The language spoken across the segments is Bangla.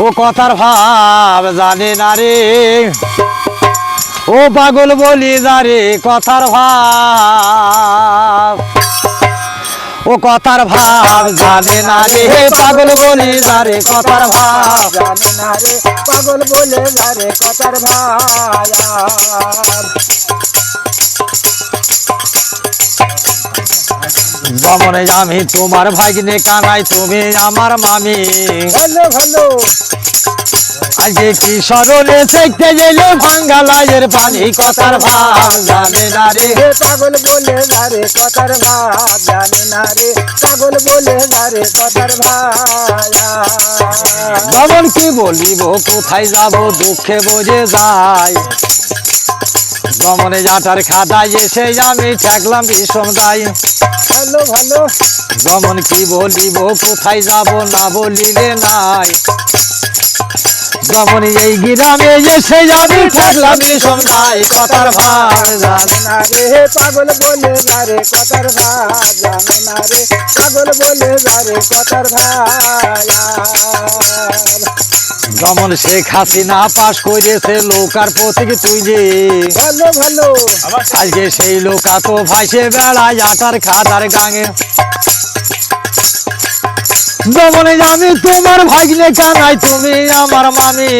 ও কথার ভাব জানে না রে। ও পাগল বলি যারে কথার ভাব। ও কথার ভাব জানে না রে। পাগল বলি যারে কথার ভাব। জানে না রে, পাগল বলে যারে কথার ভায়া জমনে আমি তোমার ভাগ্নে কানাই তুমি আমার মামি। ভালো ভালো। আজকে কি স্মরণে দেখতে গেলে বাঙ্গালায়ের পানি কথার ভাব জানে না রে। পাগল বলে যারে কথার ভাব জানে না রে। পাগল বলে যারে কথার ভায়া যেমন কি বলিব কোথায় যাব দুঃখে বোঝে যায়। জমনে জাটার খাতায় এসে আমি ঠেকলাম বিষম দায়। ভালো ভালো যেমন কি বলিব, কোথায় যাব না বলিলে নাই। যেমন এই গ্রামে এসে আমি ঠেকলাম বিষম নাই কথার ভাব জানে না রে, পাগল বলে যারে কথার ভাব জানে না রে। পাগল বলে যারে কথার ভায়া যেমন শেখ হাসিনা পাশ করেছে লোকার প্রতীক তুই যে। ভালো ভালো। আজকে সেই লোকা তো ভাইসে বেড়ায় আটার খাদার গাঙে। যেমন আমি তোমার ভাগ্নে কানাই তুমি আমার মামি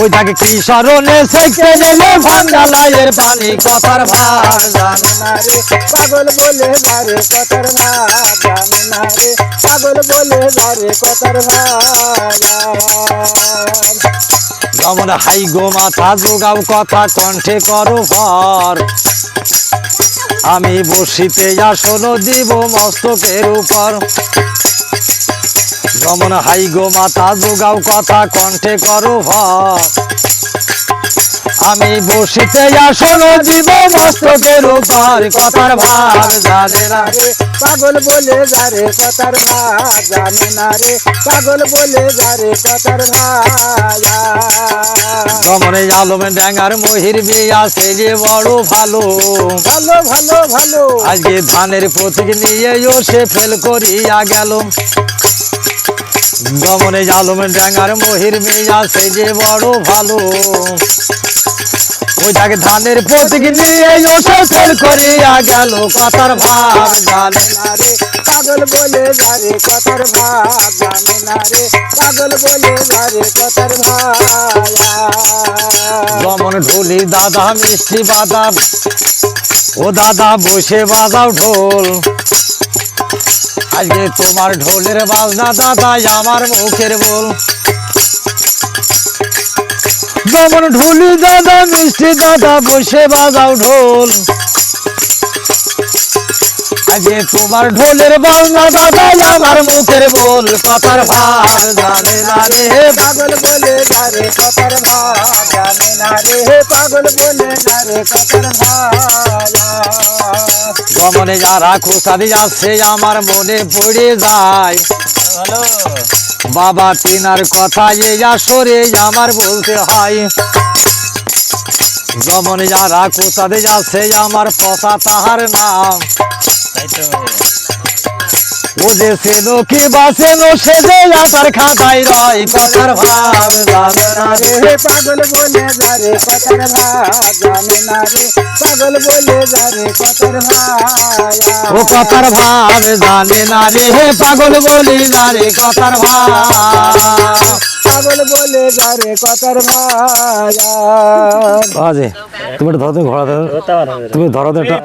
ওইটাকে কি স্মরণে শেখতে গেলে ভাঙ্গালায়ের পানি কথার ভার। জানে না রে পাগল বলে যারে কথার ভাব জানে না রে পাগল বলে যারে কথার ভাব যেমন হাই গো মাথা যোগাও কথা কণ্ঠে করো ভর। আমি বসিতে আসন দিব মস্তকের উপর। যেমন হাই গো মাথা যোগাও কথা কণ্ঠে করো ভর। আমি বসিতে আসন দিব মস্তকের উপর। কথার ভাব জানে না রে পাগল বলে যারে কথার ভাব জানে না রে পাগল বলে যারে কথার যেমন আলমে ড্যাঙ্গার মহির বিয়া সে যে বড় ভালো। ভালো ভালো ভালো। আজকে ধানের প্রতীক নিয়ে সে ফেল করিয়া গেল। গমনে জালমে ডাঙ্গার মহির মিয়া সে যে বড় ভালো। ওই তাকে ধানের প্রতীক নিয়ে ফেল করিয়া গেল কথার ভাব জানে না রে, পাগল বলে যারে কথার ভাব জানে না রে, পাগল বলে যারে কথার ভায়া গমন ঢুলি দাদা মিষ্টি বাদাম, ও দাদা বসে বাজাও ঢোল। আজকে তোমার ঢোলের বাজনা দাদা আমার মুখের বল। যেমন ঢুলি দাদা, মিষ্টি দাদা, বসে বাজাও ঢোল। আজকে তোমার ঢোলের বাজনা দাদা আমার মুখের বল। কথার ভাব জানে না রে, পাগল বলে যারে কথার ভাব জানে না রে, পাগল বলে যারে কথার ভায়া গমনে যারা যা সে আমার মনে পড়ে যায়। বাবা তিনার কথা যে যা আসরে আমার বলতে হয়। যমন যারা কোথাতে যাচ্ছে আমার পচা তাহার নাম। ও যে সেনো কি বাসেনো সে যে আটার খাতায় রয় কথার ভাব। জানে না রে পাগল বলে যারে কথার ভাব। জানে না রে পাগল বলে যারে কথার ভায়া ও কথার ভাব জানে না রে হে পাগল বলি না রে কথার ভাব। পাগল বলে যারে কথার ভায়া বাজে। তুমি ধরো তুমি ঘোড়া ধরো। তুমি ধরো একটা।